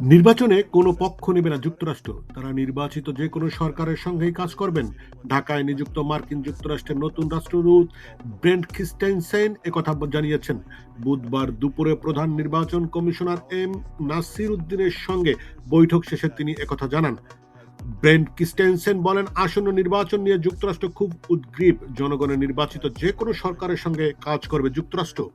নির্বাচনে কোনো পক্ষ নেবে না যুক্তরাষ্ট্র। তারা নির্বাচিত যে কোনো সরকারের সঙ্গেই কাজ করবেন। ঢাকায় নিযুক্ত মার্কিন যুক্তরাষ্ট্রের নতুন রাষ্ট্রদূত ব্রেন্ট খ্রিস্টেনসেন একথা জানিয়েছেন। বুধবার দুপুরে প্রধান নির্বাচন কমিশনার এম নাসির উদ্দিনের সঙ্গে বৈঠক শেষে তিনি একথা জানান। ব্রেন্ট ক্রিস্টেনসেন বলেন, আসন্ন নির্বাচন নিয়ে যুক্তরাষ্ট্র খুব উদ্গ্রীব। জনগণের নির্বাচিত যে কোনো সরকারের সঙ্গে কাজ করবে যুক্তরাষ্ট্র।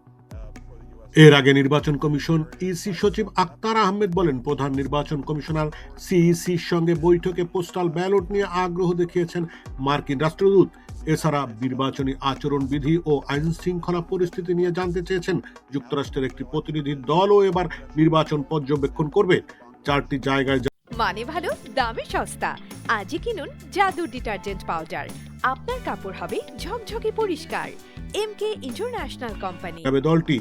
এর আগে নির্বাচন কমিশন ইসি সচিব আক্তার আহমেদ বলেন প্রধান নির্বাচন কমিশনার সিইসির সঙ্গে বৈঠকে পোস্টাল ব্যালট নিয়ে আগ্রহ দেখিয়েছেন মার্কিন রাষ্ট্রদূত। এছাড়া নির্বাচনী আচরণবিধি ও আইন শৃঙ্খলা পরিস্থিতি নিয়ে জানতে চেয়েছেন যুক্তরাষ্ট্রের একটি প্রতিনিধি দলও এবার নির্বাচন পর্যবেক্ষণ করবে। চারটি জায়গায় মানে ভালো দামে সস্তা। আজই কিনুন জাদু ডিটারজেন্ট পাউডার। আপনার কাপড় হবে ঝকঝকে পরিষ্কার। M K international company. যাবে দলটি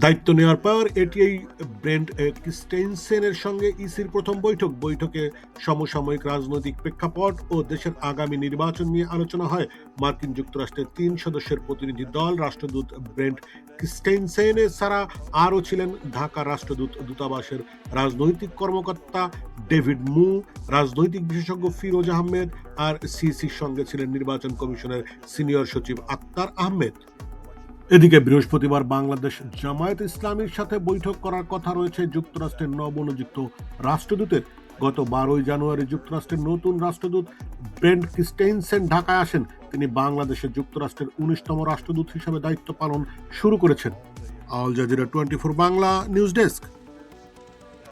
দায়িত্ব নেওয়ার পর এটি এই ব্রেন্ট ক্রিস্টেনসেনের সঙ্গে ইসির প্রথম বৈঠক। বৈঠকে সমসাময়িক রাজনৈতিক প্রেক্ষাপট ও দেশের আগামী নির্বাচন নিয়ে আলোচনা হয়। মার্কিন যুক্তরাষ্ট্রের তিন সদস্যের প্রতিনিধি দল রাষ্ট্রদূত ব্রেন্ট ক্রিস্টেনসেন ছাড়া আরও ছিলেন ঢাকা রাষ্ট্রদূত দূতাবাসের রাজনৈতিক কর্মকর্তা ডেভিড মু, রাজনৈতিক বিশেষজ্ঞ ফিরোজ আহমেদ আর সিসির সঙ্গে ছিলেন নির্বাচন কমিশনের সিনিয়র সচিব আক্তার আহমেদ। এদিকে বৃহস্পতিবার বাংলাদেশ জামায়াত ইসলামীর সাথে বৈঠক করার কথা রয়েছে যুক্তরাষ্ট্রের নবনিযুক্ত রাষ্ট্রদূতের। গত বারোই জানুয়ারি যুক্তরাষ্ট্রের নতুন রাষ্ট্রদূত ব্রেন্ট ক্রিস্টেইনসেন ঢাকায় আসেন। তিনি বাংলাদেশে যুক্তরাষ্ট্রের উনিশতম রাষ্ট্রদূত হিসেবে দায়িত্ব পালন শুরু করেছেন। Al Jazeera twenty four Bangla news desk.